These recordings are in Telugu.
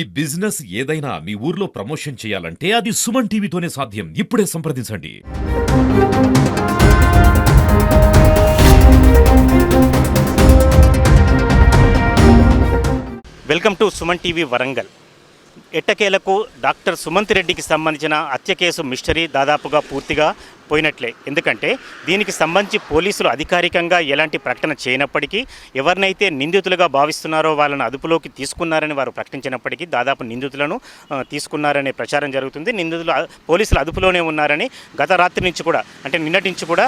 ఈ బిజినెస్ ఏదైనా మీ ఊర్లో ప్రమోషన్ చేయాలంటే అది సుమన్ టీవీతోనే సాధ్యం. ఇప్పుడే సంప్రదించండి. Welcome to Suman TV Warangal. ఎట్టకేలకు డాక్టర్ సుమంత్ రెడ్డికి సంబంధించిన హత్య కేసు మిస్టరీ దాదాపుగా పూర్తిగా పోయినట్లే. ఎందుకంటే దీనికి సంబంధించి పోలీసులు అధికారికంగా ఎలాంటి ప్రకటన చేయనప్పటికీ ఎవరినైతే నిందితులుగా భావిస్తున్నారో వాళ్ళని అదుపులోకి తీసుకున్నారని వారు ప్రకటించినప్పటికీ దాదాపు నిందితులను తీసుకున్నారనే ప్రచారం జరుగుతుంది. నిందితులు పోలీసులు అదుపులోనే ఉన్నారని గత రాత్రి నుంచి కూడా అంటే నిన్నటి నుంచి కూడా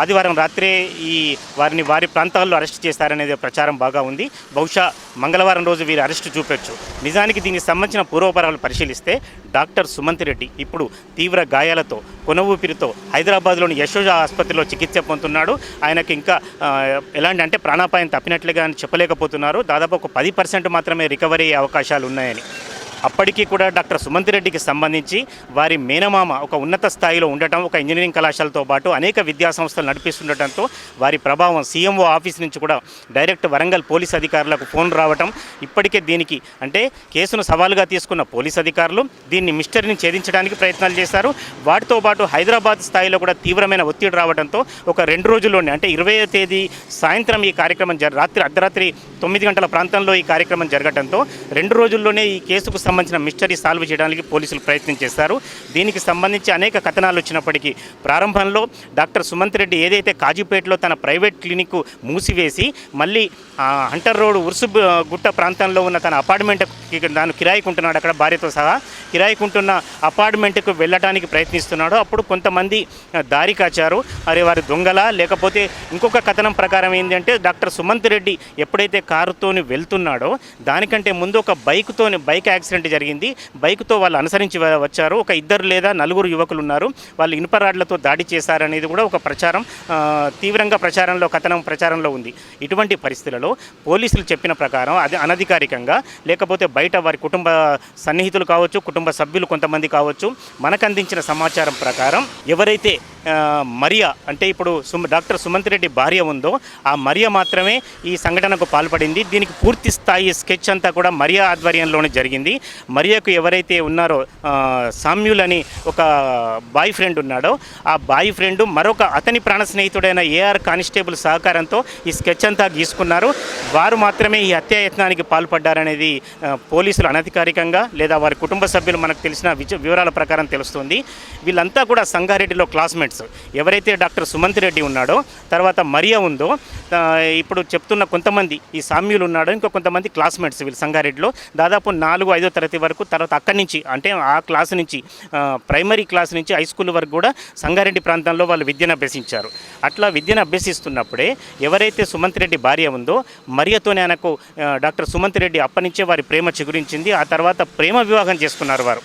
ఆదివారం రాత్రే ఈ వారిని వారి ప్రాంతాల్లో అరెస్ట్ చేశారనేది ప్రచారం బాగా ఉంది. బహుశా మంగళవారం రోజు వీరు అరెస్ట్ చూపొచ్చు. నిజానికి దీనికి సంబంధించిన పూర్వపరాలు పరిశీలిస్తే డాక్టర్ సుమంత్ రెడ్డి ఇప్పుడు తీవ్ర గాయాలతో కొన ఊపిరితో హైదరాబాద్లోని యశోజ ఆసుపత్రిలో చికిత్స పొందుతున్నాడు. ఆయనకి ఇంకా ఎలాంటి అంటే ప్రాణాపాయం తప్పినట్లుగా అని చెప్పలేకపోతున్నారు. దాదాపు ఒక పది పర్సెంట్ మాత్రమే రికవరీ అయ్యే అవకాశాలు ఉన్నాయని. అప్పటికీ కూడా డాక్టర్ సుమంత్ రెడ్డికి సంబంధించి వారి మేనమామ ఒక ఉన్నత స్థాయిలో ఉండటం ఒక ఇంజనీరింగ్ కళాశాలతో పాటు అనేక విద్యా సంస్థలు నడిపిస్తుండటంతో వారి ప్రభావం సీఎంఓ ఆఫీస్ నుంచి కూడా డైరెక్ట్ వరంగల్ పోలీస్ అధికారులకు ఫోన్ రావటం ఇప్పటికే దీనికి అంటే కేసును సవాలుగా తీసుకున్న పోలీస్ అధికారులు దీన్ని మిస్టరీని ఛేదించడానికి ప్రయత్నాలు చేశారు. వాటితో పాటు హైదరాబాద్ స్థాయిలో కూడా తీవ్రమైన ఒత్తిడి రావడంతో ఒక రెండు రోజుల్లోనే అంటే ఇరవై తేదీ సాయంత్రం ఈ కార్యక్రమం జర రాత్రి అర్ధరాత్రి తొమ్మిది గంటల ప్రాంతంలో ఈ కార్యక్రమం జరగడంతో రెండు రోజుల్లోనే ఈ కేసుకు సంబంధించిన మిస్టరీ సాల్వ్ చేయడానికి పోలీసులు ప్రయత్నం చేశారు. దీనికి సంబంధించి అనేక కథనాలు వచ్చినప్పటికీ ప్రారంభంలో డాక్టర్ సుమంత్ రెడ్డి ఏదైతే కాజీపేటలో తన ప్రైవేట్ క్లినిక్ మూసివేసి మళ్ళీ హంటర్ రోడ్ ఉరుసు గుట్ట ప్రాంతంలో ఉన్న తన అపార్ట్మెంట్ దాన్ని కిరాయికుంటున్నాడు అక్కడ భార్యతో సహా. కిరాయికుంటున్న అపార్ట్మెంట్కు వెళ్ళడానికి ప్రయత్నిస్తున్నాడు. అప్పుడు కొంతమంది దారి కాచారు. అరే వారి దొంగల? లేకపోతే ఇంకొక కథనం ప్రకారం ఏంటంటే డాక్టర్ సుమంత్ రెడ్డి ఎప్పుడైతే కారుతోని వెళ్తున్నాడో దానికంటే ముందు ఒక బైక్తోని బైక్ యాక్సిడెంట్ జరిగింది. బైక్తో వాళ్ళు అనుసరించి వచ్చారు. ఒక ఇద్దరు లేదా నలుగురు యువకులు ఉన్నారు. వాళ్ళు ఇనుప రాడ్లతో దాడి చేశారనేది కూడా ఒక ప్రచారం తీవ్రంగా ప్రచారంలో కథనం ప్రచారంలో ఉంది. ఇటువంటి పరిస్థితులలో పోలీసులు చెప్పిన ప్రకారం అది అనధికారికంగా లేకపోతే బయట వారి కుటుంబ సన్నిహితులు కావచ్చు కుటుంబ సభ్యులు కొంతమంది కావచ్చు మనకు అందించిన సమాచారం ప్రకారం ఎవరైతే మరియా అంటే ఇప్పుడు సుమ డాక్టర్ సుమంత్ రెడ్డి భార్య ఉందో ఆ మరియా మాత్రమే ఈ సంఘటనకు పాల్పడింది. దీనికి పూర్తి స్థాయి స్కెచ్ అంతా కూడా మరియా ఆధ్వర్యంలోనే జరిగింది. మరియకు ఎవరైతే ఉన్నారో సామ్యుల్ అని ఒక బాయ్ ఫ్రెండ్ ఉన్నాడో ఆ బాయ్ ఫ్రెండ్ మరొక అతని ప్రాణ స్నేహితుడైన ఏఆర్ కానిస్టేబుల్ సహకారంతో ఈ స్కెచ్ అంతా గీసుకున్నారు. వారు మాత్రమే ఈ హత్యాయత్నానికి పాల్పడ్డారనేది పోలీసులు అనధికారికంగా లేదా వారి కుటుంబ సభ్యులు మనకు తెలిసిన వివరాల ప్రకారం తెలుస్తుంది. వీళ్ళంతా కూడా సంగారెడ్డిలో క్లాస్మేట్స్. ఎవరైతే డాక్టర్ సుమంత్ రెడ్డి ఉన్నాడో తర్వాత మరియా ఉందో ఇప్పుడు చెప్తున్న కొంతమంది ఈ సామ్యులు ఉన్నాడో ఇంకో కొంతమంది క్లాస్మేట్స్ వీళ్ళు సంగారెడ్డిలో. దాదాపు నాలుగు ఐదో తరగతి వరకు తర్వాత అక్కడి నుంచి అంటే ఆ క్లాస్ నుంచి ప్రైమరీ క్లాస్ నుంచి హై స్కూల్ వరకు కూడా సంగారెడ్డి ప్రాంతంలో వాళ్ళు విద్యను అభ్యసించారు. అట్లా విద్యను అభ్యసిస్తున్నప్పుడే ఎవరైతే సుమంత్ రెడ్డి భార్య ఉందో మరియతోనే ఆయనకు డాక్టర్ సుమంత్ రెడ్డి అప్పనించే వారి ప్రేమ చిగురించింది. ఆ తర్వాత ప్రేమ వివాహం చేసుకున్నారు వారు.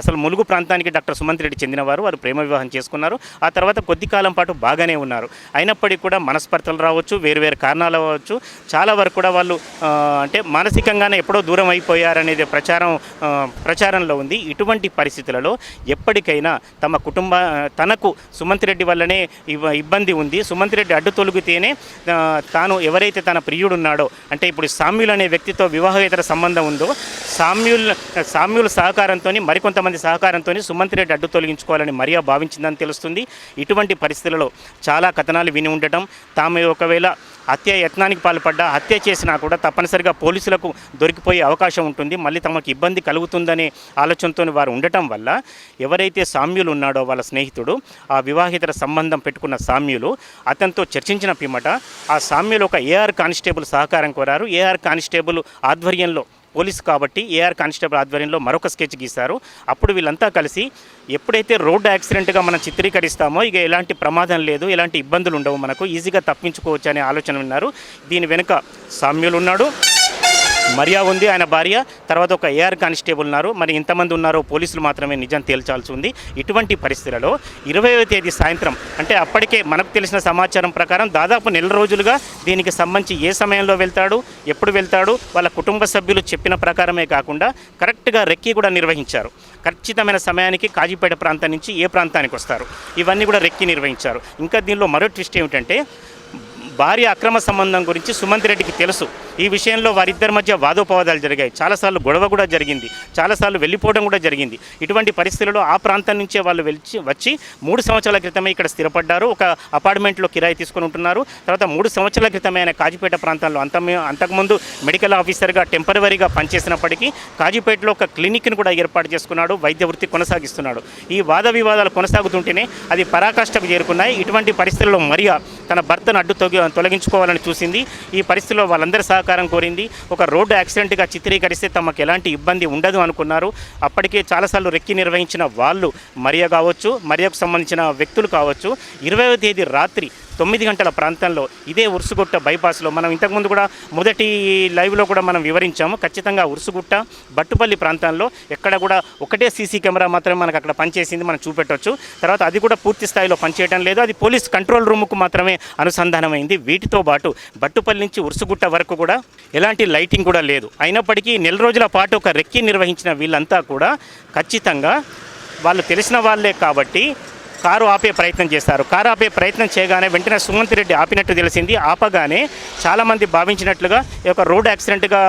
అసలు ములుగు ప్రాంతానికి డాక్టర్ సుమంత్ రెడ్డి చెందినవారు. వారు ప్రేమ వివాహం చేసుకున్నారు. ఆ తర్వాత కొద్ది కాలం పాటు బాగానే ఉన్నారు. అయినప్పటికీ కూడా మనస్పర్ధలు రావచ్చు వేరువేరు కారణాలు అవ్వచ్చు. చాలా వరకు కూడా వాళ్ళు అంటే మానసికంగానే ఎప్పుడో దూరం అయిపోయారనేది ప్రచారం ప్రచారంలో ఉంది. ఇటువంటి పరిస్థితులలో ఎప్పటికైనా తమ కుటుంబ తనకు సుమంత్ రెడ్డి వల్లనే ఇబ్బంది ఉంది. సుమంత్ రెడ్డి అడ్డు తొలగితేనే తాను ఎవరైతే తన ప్రియుడు ఉన్నాడో అంటే ఇప్పుడు సామ్యుల్ అనే వ్యక్తితో వివాహేతర సంబంధం ఉందో సామ్యుల్ సామ్యుల సహకారంతో మరికొంతమంది సహకారంతో సుమంత్ రెడ్డి అడ్డు తొలగించుకోవాలని మరియా భావించిందని తెలుస్తుంది. ఇటువంటి పరిస్థితులలో చాలా కథనాలు విని ఉండటం తాము ఒకవేళ హత్య యత్నానికి పాల్పడ్డా హత్య చేసినా కూడా తప్పనిసరిగా పోలీసులకు దొరికిపోయే అవకాశం ఉంటుంది. మళ్ళీ తమకు ఇబ్బంది కలుగుతుందనే ఆలోచనతో వారు ఉండటం వల్ల ఎవరైతే సామ్యులు ఉన్నాడో వాళ్ళ స్నేహితుడు ఆ వివాహితర సంబంధం పెట్టుకున్న సామ్యులు అతనితో చర్చించిన పిమ్మట ఆ సామ్యులు ఒక ఏఆర్ కానిస్టేబుల్ సహకారం కోరారు. ఏఆర్ కానిస్టేబుల్ ఆధ్వర్యంలో పోలీసు కాబట్టి ఏఆర్ కానిస్టేబుల్ ఆధ్వర్యంలో మరొక స్కెచ్ గీశారు. అప్పుడు వీళ్ళంతా కలిసి ఎప్పుడైతే రోడ్డు యాక్సిడెంట్గా మనం చిత్రీకరిస్తామో ఇక ఎలాంటి ప్రమాదం లేదు ఎలాంటి ఇబ్బందులు ఉండవు మనకు ఈజీగా తప్పించుకోవచ్చు అనే ఆలోచన విన్నారు దీని వెనుక సామ్యులు ఉన్నాడు. మరియా ఉంది ఆయన భార్య. తర్వాత ఒక ఏఆర్ కానిస్టేబుల్ ఉన్నారు. మరి ఇంతమంది ఉన్నారో పోలీసులు మాత్రమే నిజం తేల్చాల్సి ఉంది. ఇటువంటి పరిస్థితులలో ఇరవైవ తేదీ సాయంత్రం అంటే అప్పటికే మనకు తెలిసిన సమాచారం ప్రకారం దాదాపు నెల రోజులుగా దీనికి సంబంధించి ఏ సమయంలో వెళ్తాడు ఎప్పుడు వెళ్తాడు వాళ్ళ కుటుంబ సభ్యులు చెప్పిన ప్రకారమే కాకుండా కరెక్ట్గా రెక్కీ కూడా నిర్వహించారు. ఖచ్చితమైన సమయానికి కాజీపేట ప్రాంతం నుంచి ఏ ప్రాంతానికి వస్తారు? ఇవన్నీ కూడా రెక్కి నిర్వహించారు. ఇంకా దీనిలో మరో ట్విస్ట్ ఏమిటంటే భార్య అక్రమ సంబంధం గురించి సుమంత్ రెడ్డికి తెలుసు. ఈ విషయంలో వారిద్దరి మధ్య వాదోపవాదాలు జరిగాయి. చాలాసార్లు గొడవ కూడా జరిగింది. చాలాసార్లు వెళ్ళిపోవడం కూడా జరిగింది. ఇటువంటి పరిస్థితుల్లో ఆ ప్రాంతం నుంచే వాళ్ళు వెళ్ళి వచ్చి మూడు సంవత్సరాల క్రితమే ఇక్కడ స్థిరపడ్డారు. ఒక అపార్ట్మెంట్లో కిరాయి తీసుకొని ఉంటున్నారు. తర్వాత మూడు సంవత్సరాల క్రితమే ఆయన కాజీపేట ప్రాంతంలో అంత అంతకుముందు మెడికల్ ఆఫీసర్గా టెంపరవరీగా పనిచేసినప్పటికీ కాజీపేటలో ఒక క్లినిక్ను కూడా ఏర్పాటు చేసుకున్నాడు. వైద్య వృత్తి కొనసాగిస్తున్నాడు. ఈ వాద వివాదాలు కొనసాగుతుంటేనే అది పరాకాష్ఠకు చేరుకున్నాయి. ఇటువంటి పరిస్థితుల్లో మరియా తన భర్తను అడ్డు తొలగించుకోవాలని చూసింది. ఈ పరిస్థితిలో వాళ్ళందరి సహకారం కోరింది. ఒక రోడ్డు యాక్సిడెంట్గా చిత్రీకరిస్తే తమకు ఎలాంటి ఇబ్బంది ఉండదు అనుకున్నారు. అప్పటికే చాలాసార్లు రెక్కి నిర్వహించిన వాళ్ళు మరియ కావచ్చు మరియకు సంబంధించిన వ్యక్తులు కావచ్చు ఇరవైవ తేదీ రాత్రి తొమ్మిది గంటల ప్రాంతంలో ఇదే ఉరుసుగుట్ట బైపాస్లో. మనం ఇంతకుముందు కూడా మొదటి లైవ్లో కూడా మనం వివరించాము. ఖచ్చితంగా ఉరుసుగుట్ట బట్టుపల్లి ప్రాంతంలో ఎక్కడ కూడా ఒకటే సీసీ కెమెరా మాత్రమే మనకు అక్కడ పనిచేసింది మనం చూపెట్టవచ్చు తర్వాత అది కూడా పూర్తి స్థాయిలో పనిచేయడం లేదు. అది పోలీస్ కంట్రోల్ రూమ్కు మాత్రమే అనుసంధానమైంది. వీటితో పాటు బట్టుపల్లి నుంచి ఉరుసుగుట్ట వరకు కూడా ఎలాంటి లైటింగ్ కూడా లేదు. అయినప్పటికీ నెల రోజుల పాటు ఒక రెక్కి నిర్వహించిన వీళ్ళంతా కూడా ఖచ్చితంగా వాళ్ళు తెలిసిన వాళ్ళే కాబట్టి కారు ఆపే ప్రయత్నం చేస్తారు కారు ఆపే ప్రయత్నం చేయగానే వెంటనే సుమంత్ రెడ్డి ఆపినట్టు తెలిసింది. ఆపగానే చాలామంది భావించినట్లుగా ఈ యొక్క రోడ్ యాక్సిడెంట్గా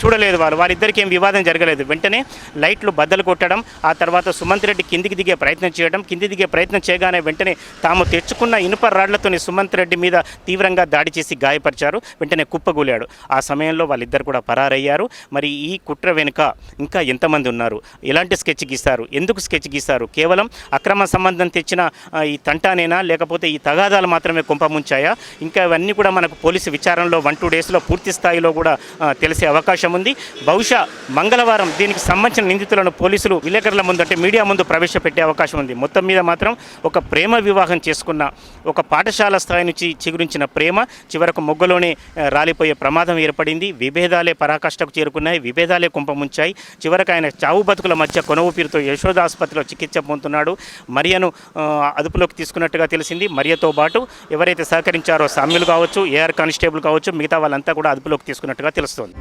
చూడలేదు వాళ్ళు. వారిద్దరికి ఏం వివాదం జరగలేదు. వెంటనే లైట్లు బద్దలు కొట్టడం ఆ తర్వాత సుమంత్ రెడ్డి కిందికి దిగే ప్రయత్నం చేయడం కింది దిగే ప్రయత్నం చేయగానే వెంటనే తాము తెచ్చుకున్న ఇనుప రాళ్ళతోని సుమంత్ రెడ్డి మీద తీవ్రంగా దాడి చేసి గాయపరిచారు. వెంటనే కుప్పగూలాడు. ఆ సమయంలో వాళ్ళిద్దరు కూడా పరారయ్యారు. మరి ఈ కుట్ర వెనుక ఇంకా ఎంతమంది ఉన్నారు? ఎలాంటి స్కెచ్ గీస్తారు ఎందుకు స్కెచ్ గీస్తారు కేవలం అక్రమ సంబంధం తెచ్చిన ఆ, ఈ తంటానేనా లేకపోతే ఈ తగాదాలు మాత్రమే కుంపముంచాయా? ఇంకా ఇవన్నీ కూడా మనకు పోలీసు విచారణలో వన్ టూ డేస్లో పూర్తి స్థాయిలో కూడా తెలిసే అవకాశం ఉంది. బహుశా మంగళవారం దీనికి సంబంధించిన నిందితులను పోలీసులు విలేకరుల ముందు అంటే మీడియా ముందు ప్రవేశపెట్టే అవకాశం ఉంది. మొత్తం మీద మాత్రం ఒక ప్రేమ వివాహం చేసుకున్న ఒక పాఠశాల స్థాయి నుంచి చిగురించిన ప్రేమ చివరకు మొగ్గలోనే రాలిపోయే ప్రమాదం ఏర్పడింది. విభేదాలే పరాకాష్ఠకు చేరుకున్నాయి విభేదాలే కుంపముంచాయి. చివరకు ఆయన చావు బతుకుల మధ్య కొనవు ఊపిరితో యశోద ఆసుపత్రిలో చికిత్స పొందుతున్నాడు. మరియను అదుపులోకి తీసుకున్నట్టుగా తెలిసింది. మరియతో పాటు ఎవరైతే సహకరించారో సామ్యులు కావచ్చు ఏఆర్ కానిస్టేబుల్ కావచ్చు మిగతా వాళ్ళంతా కూడా అదుపులోకి తీసుకున్నట్టుగా తెలుస్తోంది.